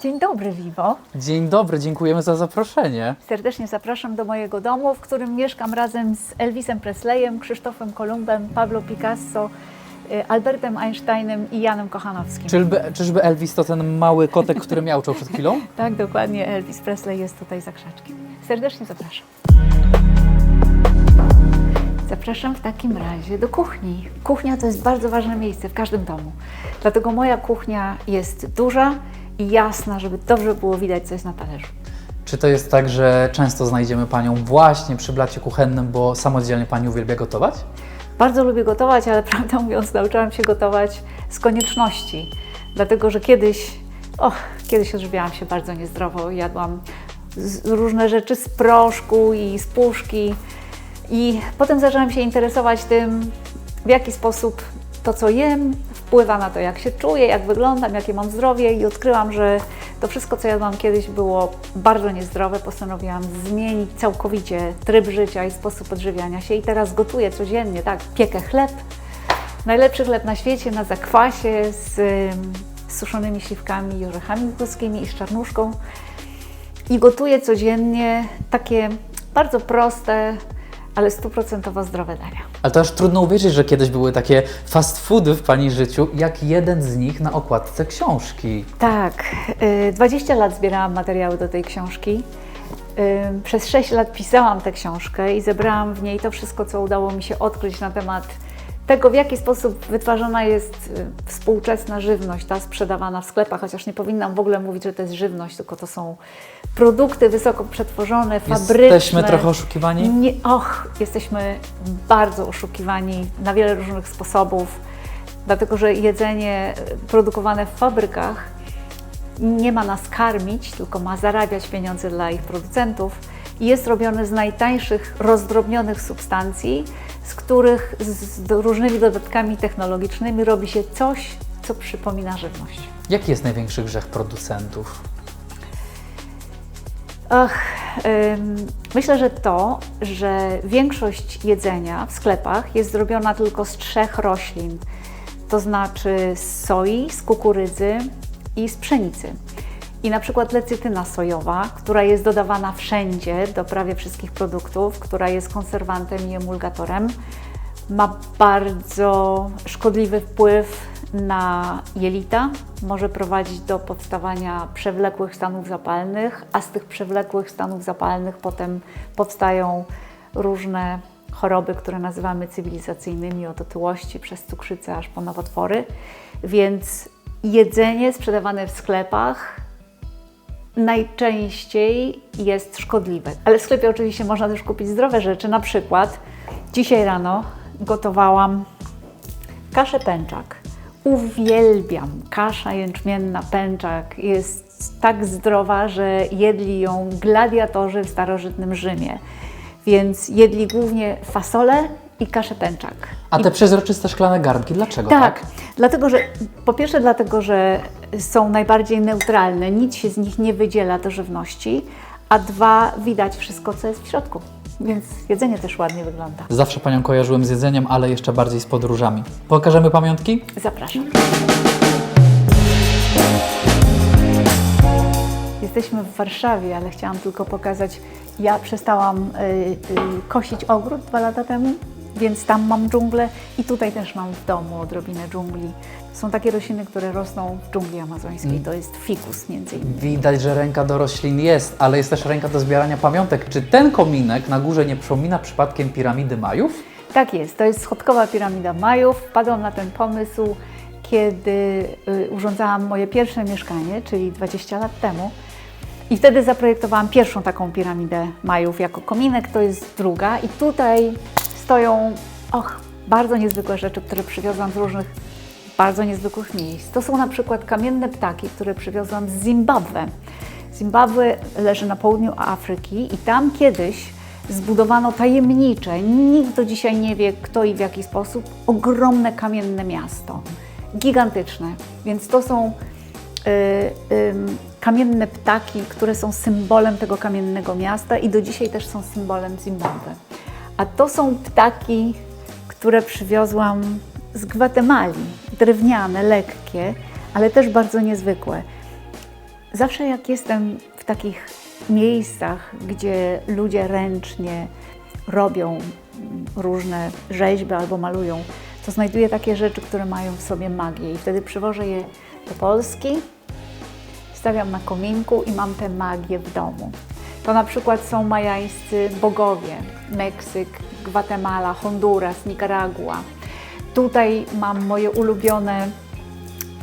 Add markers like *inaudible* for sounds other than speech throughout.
Dzień dobry, Vivo. Dzień dobry, dziękujemy za zaproszenie. Serdecznie zapraszam do mojego domu, w którym mieszkam razem z Elvisem Presleyem, Krzysztofem Kolumbem, Pablo Picasso, y, Albertem Einsteinem i Janem Kochanowskim. Czyżby, czyżby Elvis to ten mały kotek, który miauczał przed chwilą? *laughs* Tak, dokładnie, Elvis Presley jest tutaj za krzaczkiem. Serdecznie zapraszam. Zapraszam w takim razie do kuchni. Kuchnia to jest bardzo ważne miejsce w każdym domu. Dlatego moja kuchnia jest duża jasna, żeby dobrze było widać, co jest na talerzu. Czy to jest tak, że często znajdziemy Panią właśnie przy blacie kuchennym, bo samodzielnie Pani uwielbia gotować? Bardzo lubię gotować, ale *laughs* prawdę mówiąc, nauczyłam się gotować z konieczności. Dlatego, że kiedyś, och, kiedyś odżywiałam się bardzo niezdrowo. Jadłam z, różne rzeczy z proszku i z puszki. I potem zaczęłam się interesować tym, w jaki sposób to, co jem, wpływa na to, jak się czuję, jak wyglądam, jakie mam zdrowie. I odkryłam, że to wszystko, co jadłam kiedyś, było bardzo niezdrowe. Postanowiłam zmienić całkowicie tryb życia i sposób odżywiania się. I teraz gotuję codziennie, tak, piekę chleb. Najlepszy chleb na świecie, na zakwasie, z, z suszonymi śliwkami i orzechami włoskimi i z czarnuszką. I gotuję codziennie takie bardzo proste, ale stuprocentowo zdrowe dania. Ale to aż trudno uwierzyć, że kiedyś były takie fast foody w Pani życiu, jak jeden z nich na okładce książki. Tak, y, 20 lat zbierałam materiały do tej książki. Y, Przez 6 lat pisałam tę książkę i zebrałam w niej to wszystko, co udało mi się odkryć na temat tego, w jaki sposób wytwarzana jest y, współczesna żywność, ta sprzedawana w sklepach, chociaż nie powinnam w ogóle mówić, że to jest żywność, tylko to są produkty wysoko przetworzone, fabryczne. Jesteśmy trochę oszukiwani? Nie, och, jesteśmy bardzo oszukiwani na wiele różnych sposobów, dlatego że jedzenie produkowane w fabrykach nie ma nas karmić, tylko ma zarabiać pieniądze dla ich producentów jest robione z najtańszych, rozdrobnionych substancji, z których z, różnymi dodatkami technologicznymi robi się coś, co przypomina żywność. Jaki jest największy grzech producentów? Ach, ym, myślę, że to, że większość jedzenia w sklepach jest zrobiona tylko z trzech roślin, to znaczy z soi, z kukurydzy i z pszenicy. I na przykład lecytyna sojowa, która jest dodawana wszędzie do prawie wszystkich produktów, która jest konserwantem i emulgatorem, ma bardzo szkodliwy wpływ na jelita, może prowadzić do powstawania przewlekłych stanów zapalnych, a z tych przewlekłych stanów zapalnych potem powstają różne choroby, które nazywamy cywilizacyjnymi, od otyłości przez cukrzycę aż po nowotwory. Więc jedzenie sprzedawane w sklepach najczęściej jest szkodliwe. Ale w sklepie oczywiście można też kupić zdrowe rzeczy. Na przykład dzisiaj rano gotowałam kaszę pęczak. Uwielbiam kasza jęczmienna pęczak. Jest tak zdrowa, że jedli ją gladiatorzy w starożytnym Rzymie. Więc jedli głównie fasolę i kaszę pęczak. A te przezroczyste szklane garnki, dlaczego Tak, tak? dlatego że po pierwsze dlatego, że są najbardziej neutralne, nic się z nich nie wydziela do żywności, a dwa widać wszystko, co jest w środku. Więc jedzenie też ładnie wygląda. Zawsze Panią kojarzyłem z jedzeniem, ale jeszcze bardziej z podróżami. Pokażemy pamiątki? Zapraszam. Jesteśmy w Warszawie, ale chciałam tylko pokazać, ja przestałam y, y, kosić ogród dwa lata temu, więc tam mam dżunglę i tutaj też mam w domu odrobinę dżungli. Są takie rośliny, które rosną w dżungli amazońskiej, to jest fikus między innymi. Widać, że ręka do roślin jest, ale jest też ręka do zbierania pamiątek. Czy ten kominek na górze nie przypomina przypadkiem piramidy Majów? Tak jest, to jest schodkowa piramida Majów. Wpadłam na ten pomysł, kiedy y, urządzałam moje pierwsze mieszkanie, czyli 20 lat temu. I wtedy zaprojektowałam pierwszą taką piramidę Majów jako kominek, to jest druga. I tutaj stoją, och, bardzo niezwykłe rzeczy, które przywiozłam z różnych bardzo niezwykłych miejsc. To są na przykład kamienne ptaki, które przywiozłam z Zimbabwe. Zimbabwe leży na południu Afryki i tam kiedyś zbudowano tajemnicze, nikt do dzisiaj nie wie kto i w jaki sposób, ogromne kamienne miasto. Gigantyczne. Więc to są y, ym, kamienne ptaki, które są symbolem tego kamiennego miasta i do dzisiaj też są symbolem Zimbabwe. A to są ptaki, które przywiozłam z Gwatemali. Drewniane, lekkie, ale też bardzo niezwykłe. Zawsze jak jestem w takich miejscach, gdzie ludzie ręcznie robią różne rzeźby albo malują, to znajduję takie rzeczy, które mają w sobie magię i wtedy przywożę je do Polski, stawiam na kominku i mam tę magię w domu. To na przykład są majańscy bogowie, Meksyk, Gwatemala, Honduras, Nikaragua. Tutaj mam moje ulubione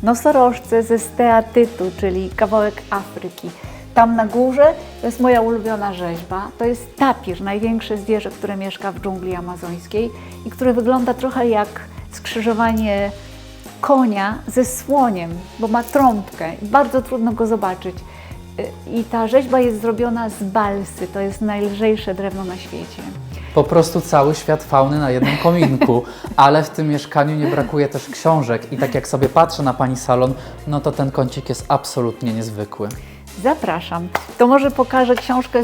nosorożce ze steatytu, czyli kawałek Afryki. Tam na górze to jest moja ulubiona rzeźba. To jest tapir, największe zwierzę, które mieszka w dżungli amazońskiej i które wygląda trochę jak skrzyżowanie konia ze słoniem, bo ma trąbkę i bardzo trudno go zobaczyć. Y, I ta rzeźba jest zrobiona z balsy, to jest najlżejsze drewno na świecie. Po prostu cały świat fauny na jednym kominku, *laughs* ale w tym mieszkaniu nie brakuje też książek i tak jak sobie patrzę na Pani salon, no to ten kącik jest absolutnie niezwykły. Zapraszam. To może pokażę książkę,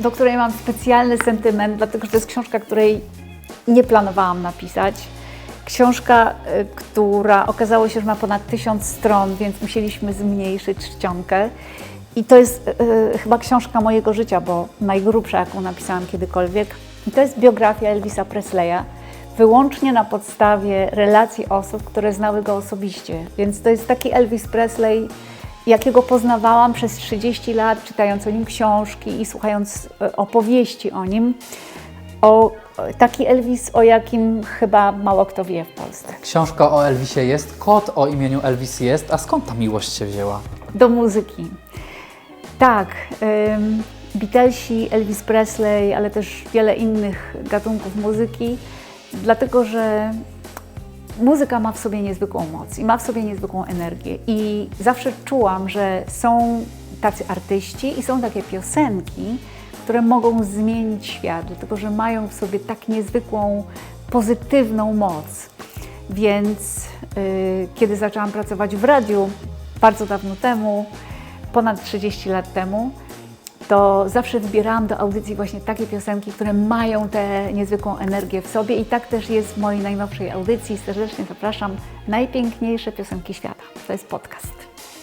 do której mam specjalny sentyment, dlatego że to jest książka, której nie planowałam napisać. Książka, y, która okazało się, że ma ponad tysiąc stron, więc musieliśmy zmniejszyć czcionkę. I to jest y, chyba książka mojego życia, bo najgrubsza, jaką napisałam kiedykolwiek. I to jest biografia Elvisa Presleya, wyłącznie na podstawie relacji osób, które znały go osobiście. Więc to jest taki Elvis Presley, jakiego poznawałam przez 30 lat, czytając o nim książki i słuchając e, opowieści o nim. O, taki Elvis, o jakim chyba mało kto wie w Polsce. Książka o Elvisie jest, kot o imieniu Elvis jest, a skąd ta miłość się wzięła? Do muzyki. Tak, ym, Beatlesi, Elvis Presley, ale też wiele innych gatunków muzyki, dlatego że muzyka ma w sobie niezwykłą moc i ma w sobie niezwykłą energię. I zawsze czułam, że są tacy artyści i są takie piosenki, które mogą zmienić świat, dlatego że mają w sobie tak niezwykłą, pozytywną moc. Więc y, kiedy zaczęłam pracować w radiu bardzo dawno temu, ponad 30 lat temu, to zawsze wybierałam do audycji właśnie takie piosenki, które mają tę niezwykłą energię w sobie i tak też jest w mojej najnowszej audycji. Serdecznie zapraszam. Najpiękniejsze piosenki świata. To jest podcast.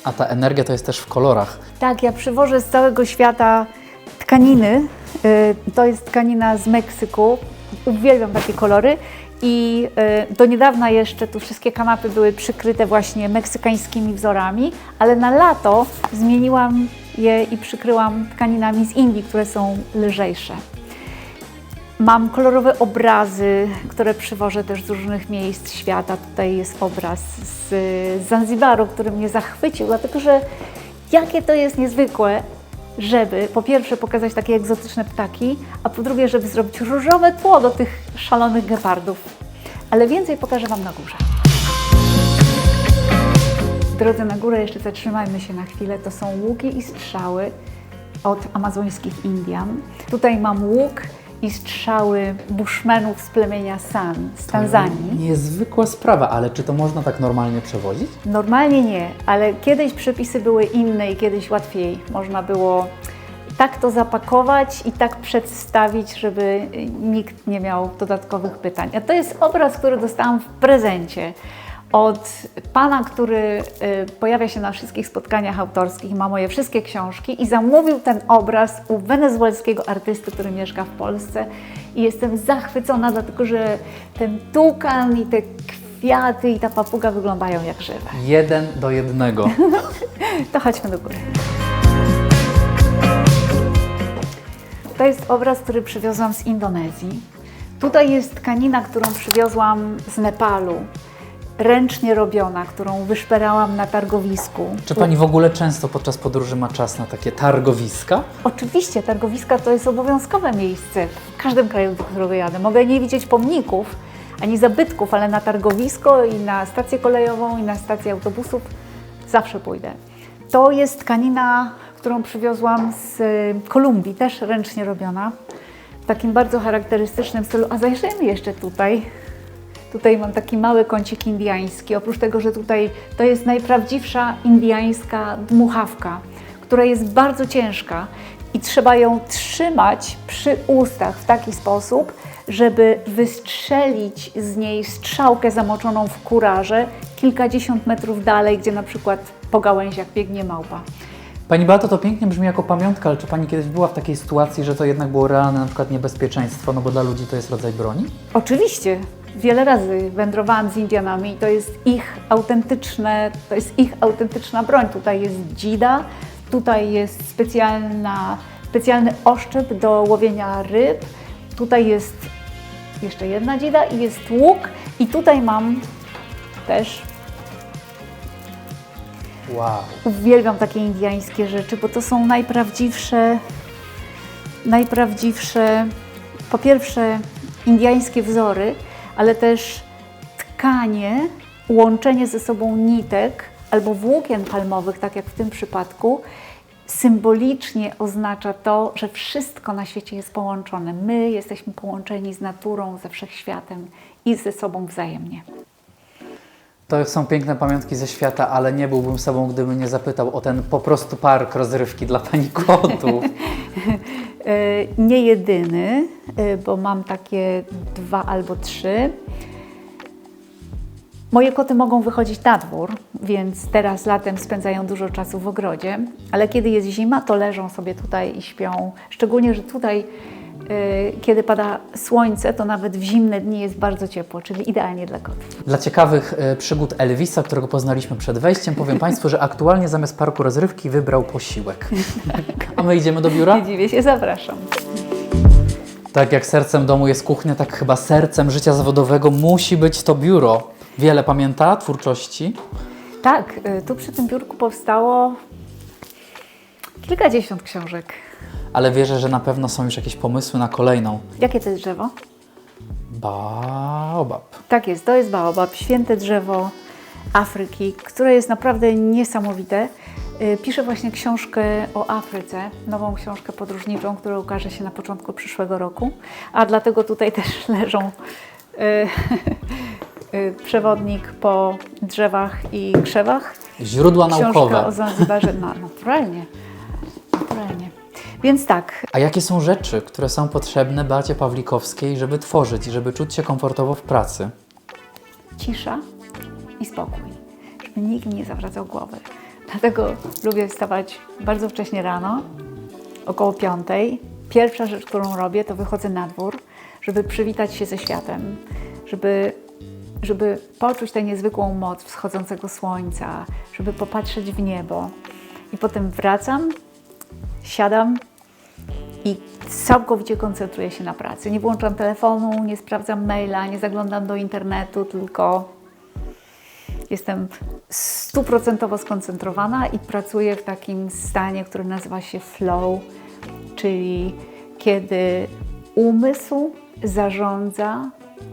A ta energia to jest też w kolorach. Tak, ja przywożę z całego świata tkaniny. Y, To jest tkanina z Meksyku. Uwielbiam takie kolory. I y, do niedawna jeszcze tu wszystkie kanapy były przykryte właśnie meksykańskimi wzorami, ale na lato zmieniłam je i przykryłam tkaninami z Indii, które są lżejsze. Mam kolorowe obrazy, które przywożę też z różnych miejsc świata. Tutaj jest obraz z Zanzibaru, który mnie zachwycił, dlatego że jakie to jest niezwykłe, żeby po pierwsze pokazać takie egzotyczne ptaki, a po drugie, żeby zrobić różowe tło do tych szalonych gepardów. Ale więcej pokażę Wam na górze. W drodze na górę jeszcze zatrzymajmy się na chwilę. To są łuki i strzały od amazońskich Indian. Tutaj mam łuk i strzały bushmenów z plemienia San z Tanzanii. Niezwykła sprawa, ale czy to można tak normalnie przewozić? Normalnie nie, ale kiedyś przepisy były inne i kiedyś łatwiej można było tak to zapakować i tak przedstawić, żeby nikt nie miał dodatkowych pytań. A to jest obraz, który dostałam w prezencie od pana, który y, pojawia się na wszystkich spotkaniach autorskich, ma moje wszystkie książki i zamówił ten obraz u wenezuelskiego artysty, który mieszka w Polsce. I jestem zachwycona, dlatego że ten tukan i te kwiaty i ta papuga wyglądają jak żywe. Jeden do jednego. *laughs* To chodźmy do góry. To jest obraz, który przywiozłam z Indonezji. Tutaj jest tkanina, którą przywiozłam z Nepalu. Ręcznie robiona, którą wyszperałam na targowisku. Czy Pani w ogóle często podczas podróży ma czas na takie targowiska? Oczywiście, targowiska to jest obowiązkowe miejsce w każdym kraju, do którego jadę. Mogę nie widzieć pomników ani zabytków, ale na targowisko i na stację kolejową i na stację autobusów zawsze pójdę. To jest tkanina, którą przywiozłam z y, Kolumbii, też ręcznie robiona, w takim bardzo charakterystycznym stylu. A zajrzyjmy jeszcze tutaj. Tutaj mam taki mały kącik indiański. Oprócz tego, że tutaj to jest najprawdziwsza indiańska dmuchawka, która jest bardzo ciężka i trzeba ją trzymać przy ustach w taki sposób, żeby wystrzelić z niej strzałkę zamoczoną w kurarze kilkadziesiąt metrów dalej, gdzie na przykład po gałęziach biegnie małpa. Pani Beato, to pięknie brzmi jako pamiątka, ale czy Pani kiedyś była w takiej sytuacji, że to jednak było realne na przykład niebezpieczeństwo, no bo dla ludzi to jest rodzaj broni? Oczywiście, wiele razy wędrowałam z Indianami i to jest ich autentyczne, to jest ich autentyczna broń. Tutaj jest dzida, tutaj jest specjalna, specjalny oszczep do łowienia ryb, tutaj jest jeszcze jedna dzida i jest łuk i tutaj mam też Wow. Uwielbiam takie indiańskie rzeczy, bo to są najprawdziwsze, najprawdziwsze, po pierwsze indiańskie wzory, ale też tkanie, łączenie ze sobą nitek albo włókien palmowych, tak jak w tym przypadku, symbolicznie oznacza to, że wszystko na świecie jest połączone. My jesteśmy połączeni z naturą, ze wszechświatem i ze sobą wzajemnie. To są piękne pamiątki ze świata, ale nie byłbym sobą, gdybym nie zapytał o ten po prostu park rozrywki dla Pani kotów. *laughs* E, Nie jedyny, e, bo mam takie dwa albo trzy. Moje koty mogą wychodzić na dwór, więc teraz latem spędzają dużo czasu w ogrodzie, ale kiedy jest zima, to leżą sobie tutaj i śpią. Szczególnie, że tutaj, kiedy pada słońce, to nawet w zimne dni jest bardzo ciepło, czyli idealnie dla kotów. Dla ciekawych e, przygód Elvisa, którego poznaliśmy przed wejściem, powiem *laughs* Państwu, że aktualnie zamiast parku rozrywki wybrał posiłek. A my idziemy do biura? Nie dziwię się, zapraszam. Tak jak sercem domu jest kuchnia, tak chyba sercem życia zawodowego musi być to biuro. Wiele pamięta twórczości? Tak, e, tu przy tym biurku powstało kilkadziesiąt książek. Ale wierzę, że na pewno są już jakieś pomysły na kolejną. Jakie to jest drzewo? Baobab. Tak jest, to jest baobab, święte drzewo Afryki, które jest naprawdę niesamowite. Y, Piszę właśnie książkę o Afryce, nową książkę podróżniczą, która ukaże się na początku przyszłego roku, a dlatego tutaj *laughs* też leżą y, *laughs* y, przewodnik po drzewach i krzewach. Źródła Książka naukowe. o Zanzibarze, no, naturalnie, naturalnie. Więc tak, A jakie są rzeczy, które są potrzebne Beacie Pawlikowskiej, żeby tworzyć i żeby czuć się komfortowo w pracy? cisza i spokój, żeby nikt nie zawracał głowy. Dlatego lubię wstawać bardzo wcześnie rano, około piątej. Pierwsza rzecz, którą robię, to wychodzę na dwór, żeby przywitać się ze światem, żeby, żeby poczuć tę niezwykłą moc wschodzącego słońca, żeby popatrzeć w niebo. I potem wracam, siadam i całkowicie koncentruję się na pracy. Nie włączam telefonu, nie sprawdzam maila, nie zaglądam do internetu, tylko jestem stuprocentowo skoncentrowana i pracuję w takim stanie, który nazywa się flow, czyli kiedy umysł zarządza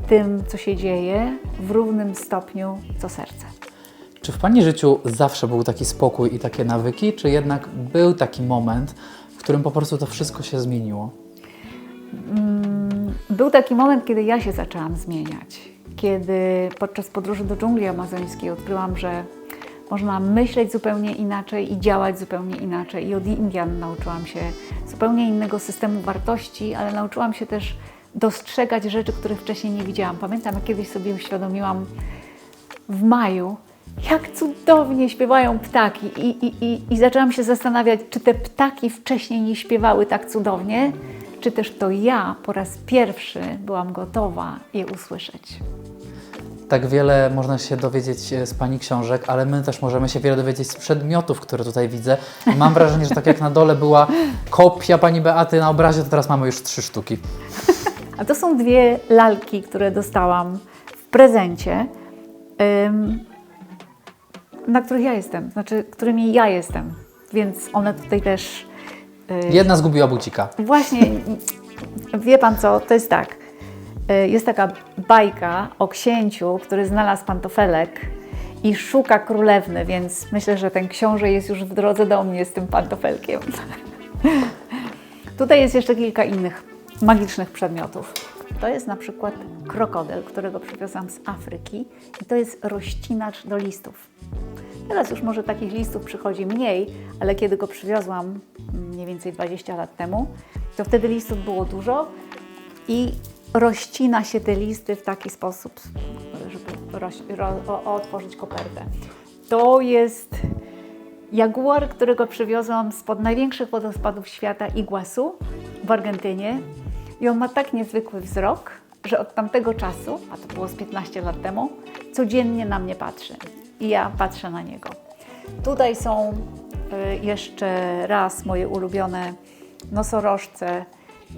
tym, co się dzieje w równym stopniu co serce. Czy w Pani życiu zawsze był taki spokój i takie nawyki, czy jednak był taki moment, którym po prostu to wszystko się zmieniło? Był taki moment, kiedy ja się zaczęłam zmieniać. Kiedy podczas podróży do dżungli amazońskiej odkryłam, że można myśleć zupełnie inaczej i działać zupełnie inaczej. I od Indian nauczyłam się zupełnie innego systemu wartości, ale nauczyłam się też dostrzegać rzeczy, których wcześniej nie widziałam. Pamiętam, jak kiedyś sobie uświadomiłam w maju, jak cudownie śpiewają ptaki. I, i, i, I zaczęłam się zastanawiać, czy te ptaki wcześniej nie śpiewały tak cudownie, czy też to ja po raz pierwszy byłam gotowa je usłyszeć. Tak wiele można się dowiedzieć e, z Pani książek, ale my też możemy się wiele dowiedzieć z przedmiotów, które tutaj widzę. Mam wrażenie, że tak jak na dole była kopia Pani Beaty na obrazie, to teraz mamy już trzy sztuki. A to są dwie lalki, które dostałam w prezencie, na których ja jestem, znaczy którymi ja jestem, więc one tutaj też. y, Jedna zgubiła bucika. Właśnie, wie pan co, to jest tak. y, Jest taka bajka o księciu, który znalazł pantofelek i szuka królewny, więc myślę, że ten książę jest już w drodze do mnie z tym pantofelkiem. Tutaj jest jeszcze kilka innych magicznych przedmiotów. To jest na przykład krokodyl, którego przywiozłam z Afryki i to jest rozcinacz do listów. Teraz już może takich listów przychodzi mniej, ale kiedy go przywiozłam mniej więcej 20 lat temu, to wtedy listów było dużo i rozcina się te listy w taki sposób, żeby ro, o, otworzyć kopertę. To jest Jaguar, którego przywiozłam spod największych wodospadów świata Iguazu w Argentynie. I on ma tak niezwykły wzrok, że od tamtego czasu, a to było z 15 lat temu, codziennie na mnie patrzy. I ja patrzę na niego. Tutaj są y, jeszcze raz moje ulubione nosorożce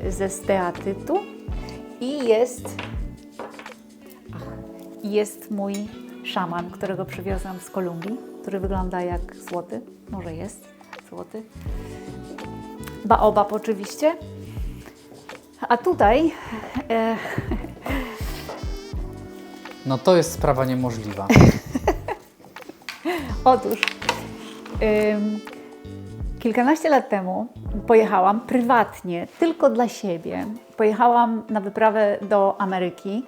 ze steatytu i jest jest mój szaman, którego przywiozłam z Kolumbii, który wygląda jak złoty, może jest złoty. Baobab oczywiście. A tutaj e, No to jest sprawa niemożliwa. *laughs* *laughs* Otóż ym, kilkanaście lat temu pojechałam prywatnie, tylko dla siebie. Pojechałam na wyprawę do Ameryki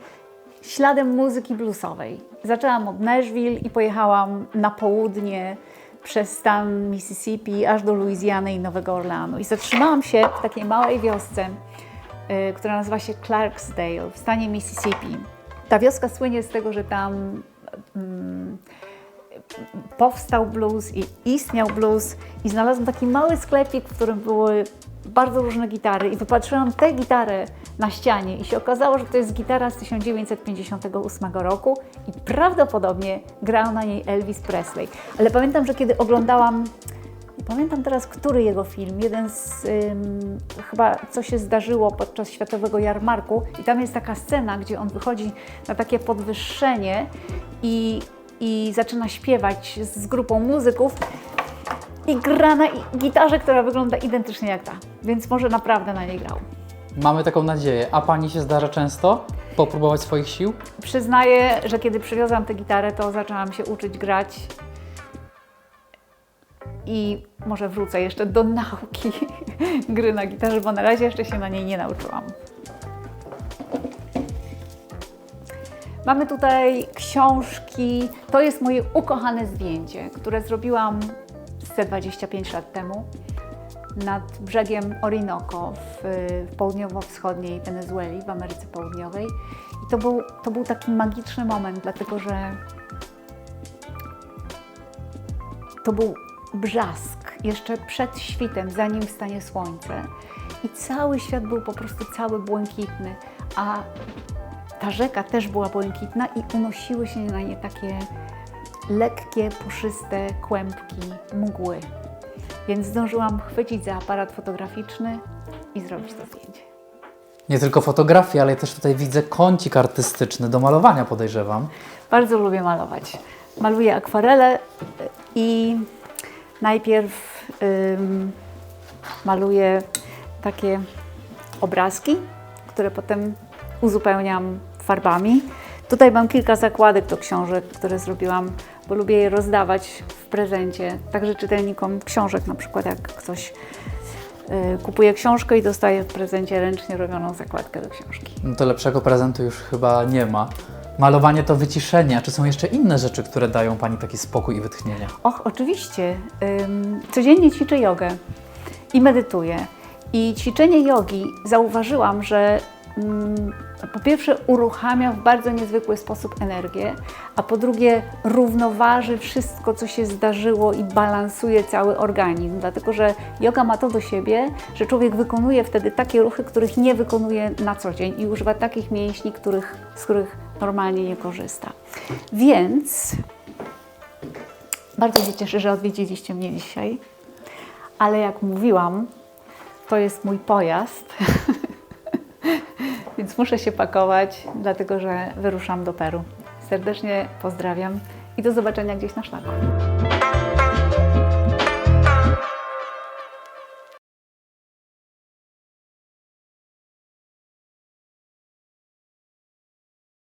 śladem muzyki bluesowej. Zaczęłam od Nashville i pojechałam na południe przez stan Mississippi aż do Luizjany i Nowego Orleanu. I zatrzymałam się w takiej małej wiosce, y, która nazywa się Clarksdale w stanie Mississippi. Ta wioska słynie z tego, że tam mm, powstał blues i istniał blues i znalazłam taki mały sklepik, w którym były bardzo różne gitary i wypatrzyłam tę gitarę na ścianie i się okazało, że to jest gitara z 1958 roku i prawdopodobnie grał na niej Elvis Presley. Ale pamiętam, że kiedy oglądałam nie pamiętam teraz, który jego film, jeden z ym, chyba co się zdarzyło podczas Światowego Jarmarku i tam jest taka scena, gdzie on wychodzi na takie podwyższenie i, i zaczyna śpiewać z grupą muzyków i gra na gitarze, która wygląda identycznie jak ta, więc może naprawdę na niej grał. Mamy taką nadzieję. A pani się zdarza często popróbować swoich sił? Przyznaję, że kiedy przywiozłam tę gitarę, to zaczęłam się uczyć grać i może wrócę jeszcze do nauki *laughs* gry na gitarze, bo na razie jeszcze się na niej nie nauczyłam. Mamy tutaj książki. To jest moje ukochane zdjęcie, które zrobiłam ze 25 lat temu nad brzegiem Orinoco w, w południowo-wschodniej Wenezueli, w Ameryce Południowej. I to był, to był taki magiczny moment, dlatego że to był brzask jeszcze przed świtem, zanim wstanie słońce. I cały świat był po prostu cały błękitny, a ta rzeka też była błękitna i unosiły się na nie takie lekkie, puszyste kłębki mgły. Więc zdążyłam chwycić za aparat fotograficzny i zrobić to zdjęcie. Nie tylko fotografii, ale też tutaj widzę kącik artystyczny do malowania, podejrzewam. Bardzo lubię malować. Maluję akwarele y, i najpierw ym, maluję takie obrazki, które potem uzupełniam farbami. Tutaj mam kilka zakładek do książek, które zrobiłam, bo lubię je rozdawać w prezencie, także czytelnikom książek, na przykład jak ktoś y, kupuje książkę i dostaje w prezencie ręcznie robioną zakładkę do książki. No to lepszego prezentu już chyba nie ma. Malowanie to wyciszenie. A czy są jeszcze inne rzeczy, które dają pani taki spokój i wytchnienie? Och, oczywiście. Ym, codziennie ćwiczę jogę i medytuję. I ćwiczenie jogi zauważyłam, że ym, po pierwsze uruchamia w bardzo niezwykły sposób energię, a po drugie równoważy wszystko, co się zdarzyło i balansuje cały organizm. Dlatego, że yoga ma to do siebie, że człowiek wykonuje wtedy takie ruchy, których nie wykonuje na co dzień i używa takich mięśni, których, z których normalnie nie korzysta. Więc bardzo się cieszę, że odwiedziliście mnie dzisiaj, ale jak mówiłam, to jest mój pojazd, *laughs* więc muszę się pakować, dlatego że wyruszam do Peru. Serdecznie pozdrawiam i do zobaczenia gdzieś na szlaku.